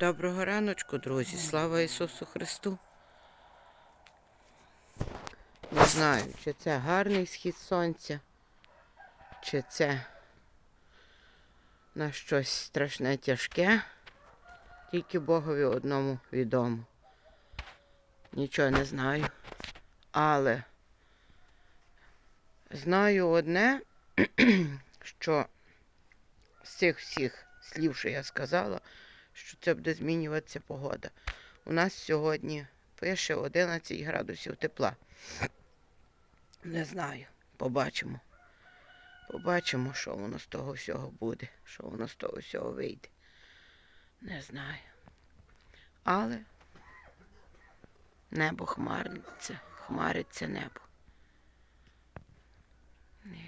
Доброго раночку, друзі. Слава Ісусу Христу. Не знаю, чи це гарний схід сонця, чи це на щось страшне тяжке. Тільки Богові одному відомо. Нічого не знаю. Але знаю одне, що з цих всіх слів, що я сказала, що це буде змінюватися погода. У нас сьогодні пише 11 градусів тепла. Не знаю. Побачимо. Побачимо, що воно з того всього буде, що воно з того всього вийде. Не знаю. Але небо хмариться, хмариться небо.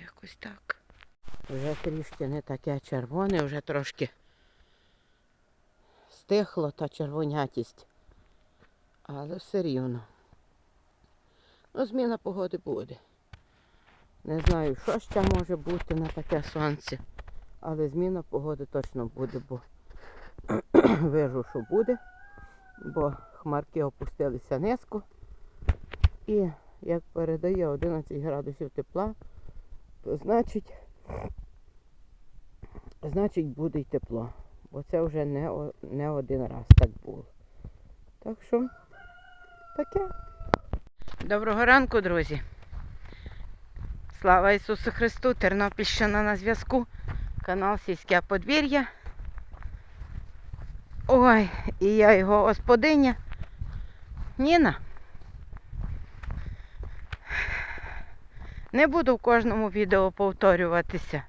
Якось так. Вже трішки не таке червоне, вже трошки стихло та червонятість. Але все рівно. Ну, зміна погоди буде. Не знаю, що ще може бути на таке сонце. Але зміна погоди точно буде, бо вижу, що буде, бо хмарки опустилися низько. І як передає 11 градусів тепла, то значить, значить буде й тепло. Бо це вже не, не один раз так було. Так що таке. Доброго ранку, друзі. Слава Ісусу Христу! Тернопільщина на зв'язку. Канал Сільське подвір'я. Ой, і я його господиня. Ніна. Не буду в кожному відео повторюватися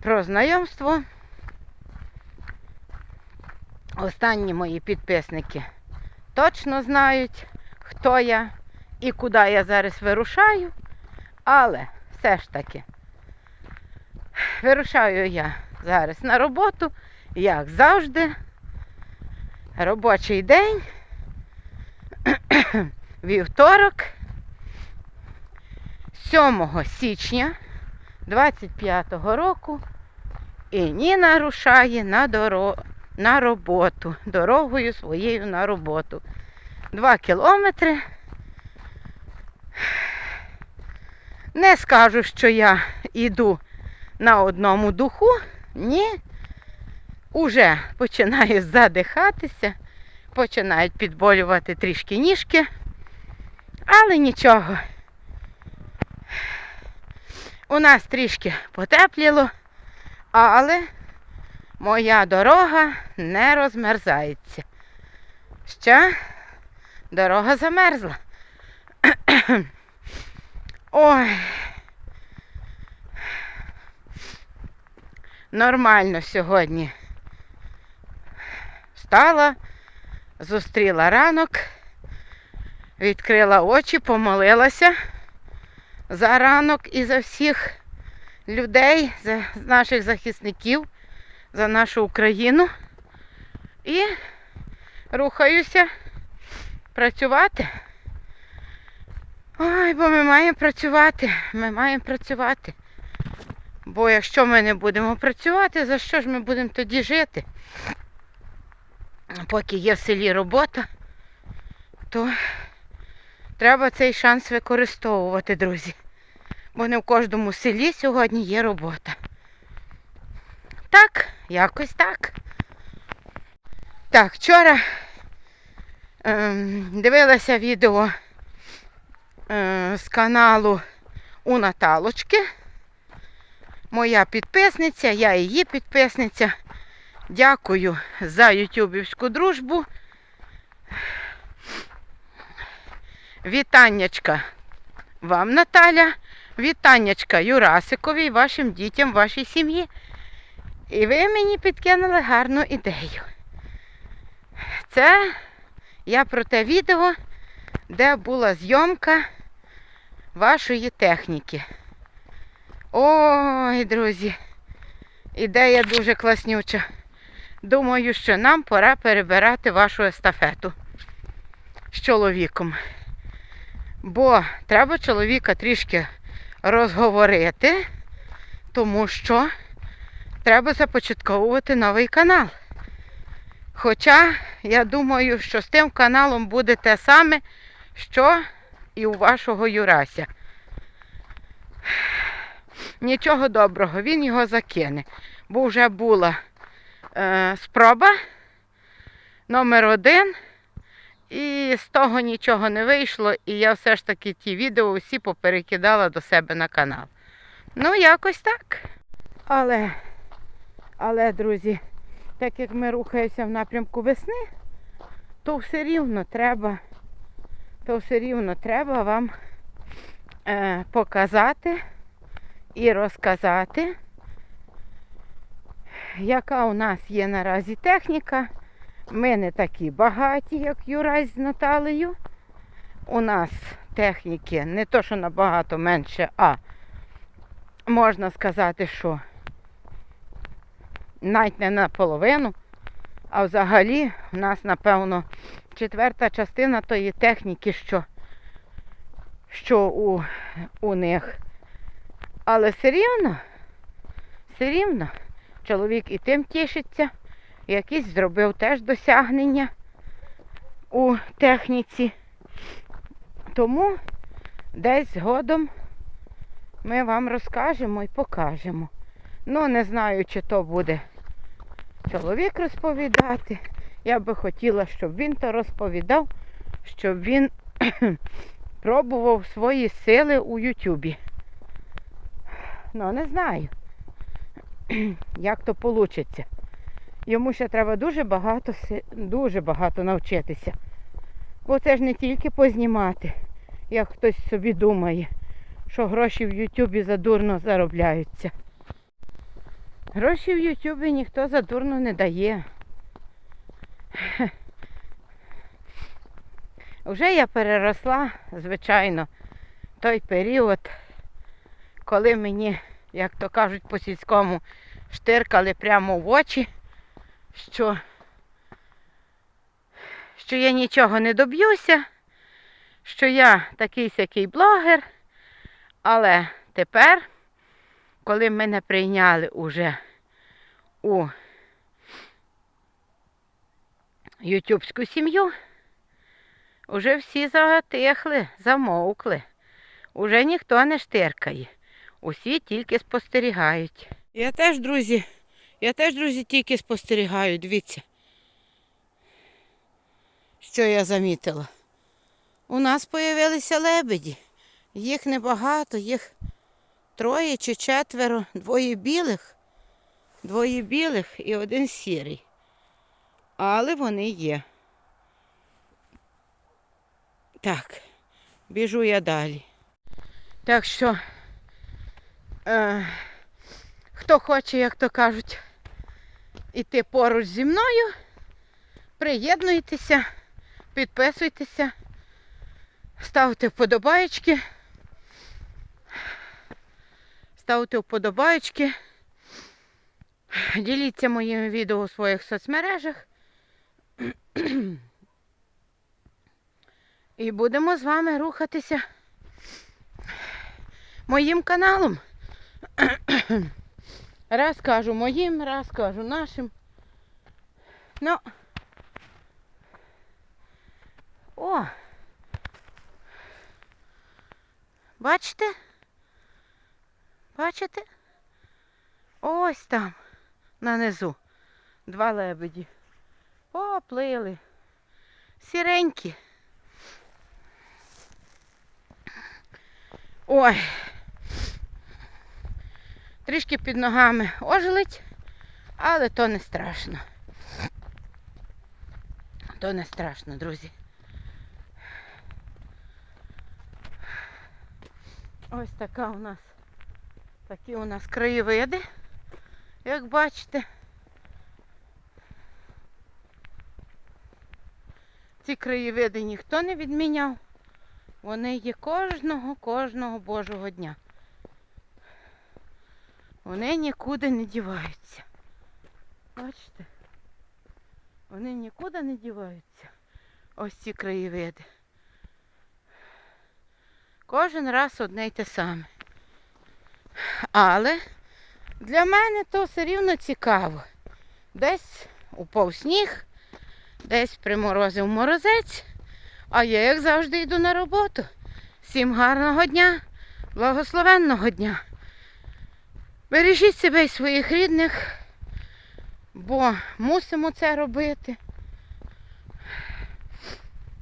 про знайомство. Останні мої підписники точно знають, хто я і куди я зараз вирушаю. Але все ж таки вирушаю я зараз на роботу, як завжди. Робочий день, вівторок, 7 січня 25-го року. І Ніна рушає на, доро... на роботу, дорогою своєю на роботу. Два кілометри. Не скажу, що я йду на одному духу. Ні. Уже починаю задихатися, починають підболювати трішки ніжки. Але нічого. У нас трішки потепліло, але моя дорога не розмерзається. Ще дорога замерзла. Ой. Нормально сьогодні. Встала, зустріла ранок, відкрила очі, помолилася за ранок і за всіх людей, за наших захисників, за нашу Україну. І рухаюся працювати. Ой, бо ми маємо працювати, ми маємо працювати. Бо якщо ми не будемо працювати, за що ж ми будемо тоді жити? Поки є в селі робота, то треба цей шанс використовувати, друзі. Бо не в кожному селі сьогодні є робота. Так, якось так. Так, вчора ем, дивилася відео е, з каналу у Наталочки. Моя підписниця, я її підписниця. Дякую за ютюбівську дружбу. Вітаннячка вам, Наталя. Вітаннячка Юрасикові, вашим дітям, вашій сім'ї. І ви мені підкинули гарну ідею. Це я про те відео, де була зйомка вашої техніки. Ой, друзі, ідея дуже класнюча. Думаю, що нам пора перебирати вашу естафету з чоловіком. Бо треба чоловіка трішки розговорити, тому що треба започатковувати новий канал. Хоча я думаю, що з тим каналом буде те саме, що і у вашого Юрася. Нічого доброго, він його закине. Бо вже була е, спроба номер один. І з того нічого не вийшло, і я все ж таки ті відео усі поперекидала до себе на канал. Ну, якось так. Але, але, друзі, так як ми рухаємося в напрямку весни, то все рівно треба, то все рівно треба вам е, показати і розказати, яка у нас є наразі техніка. Ми не такі багаті, як Юрась з Наталею. У нас техніки не то, що набагато менше, а можна сказати, що навіть не наполовину, а взагалі в нас, напевно, четверта частина тої техніки, що, що у, у них. Але все рівно, все рівно, чоловік і тим тішиться, якийсь зробив теж досягнення у техніці. Тому десь згодом ми вам розкажемо і покажемо. Ну, не знаю, чи то буде чоловік розповідати. Я би хотіла, щоб він то розповідав, щоб він пробував свої сили у Ютубі. Ну, не знаю, як то вийде. Йому ще треба дуже багато, дуже багато навчитися. Бо це ж не тільки познімати, як хтось собі думає, що гроші в Ютубі задурно заробляються. Гроші в Ютубі ніхто задурно не дає. Вже я переросла, звичайно, той період, коли мені, як то кажуть по сільському, штиркали прямо в очі, що, що я нічого не доб'юся, що я такий сякий блогер, але тепер, коли мене прийняли уже у ютубську сім'ю, уже всі затихли, замовкли. Уже ніхто не штиркає. Усі тільки спостерігають. Я теж, друзі, я теж, друзі, тільки спостерігаю. Дивіться. Що я замітила? У нас появилися лебеді. Їх небагато, їх троє чи четверо, двоє білих, двоє білих і один сірий. Але вони є. Так, біжу я далі. Так що, е, хто хоче, як то кажуть, іти поруч зі мною, приєднуйтеся, підписуйтеся, ставте вподобаєчки. Ставте вподобаєчки. Діліться моїми відео у своїх соцмережах. І будемо з вами рухатися моїм каналом. Раз кажу моїм, раз кажу нашим. Ну. О! Бачите? Бачите? Ось там, нанизу, два лебеді. Поплили. Сіренькі. Ой. Трішки під ногами ожеледь, але то не страшно. То не страшно, друзі. Ось така у нас, такі у нас краєвиди, як бачите. Ці краєвиди ніхто не відміняв. Вони є кожного, кожного божого дня. Вони нікуди не діваються. Бачите? Вони нікуди не діваються. Ось ці краєвиди. Кожен раз одне й те саме. Але для мене то все рівно цікаво. Десь упав сніг, Десь приморозив морозець, а я, як завжди, йду на роботу. Всім гарного дня, благословенного дня. Бережіть себе і своїх рідних, бо мусимо це робити.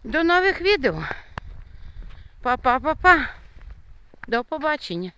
До нових відео. Па-па-па-па. До побачення.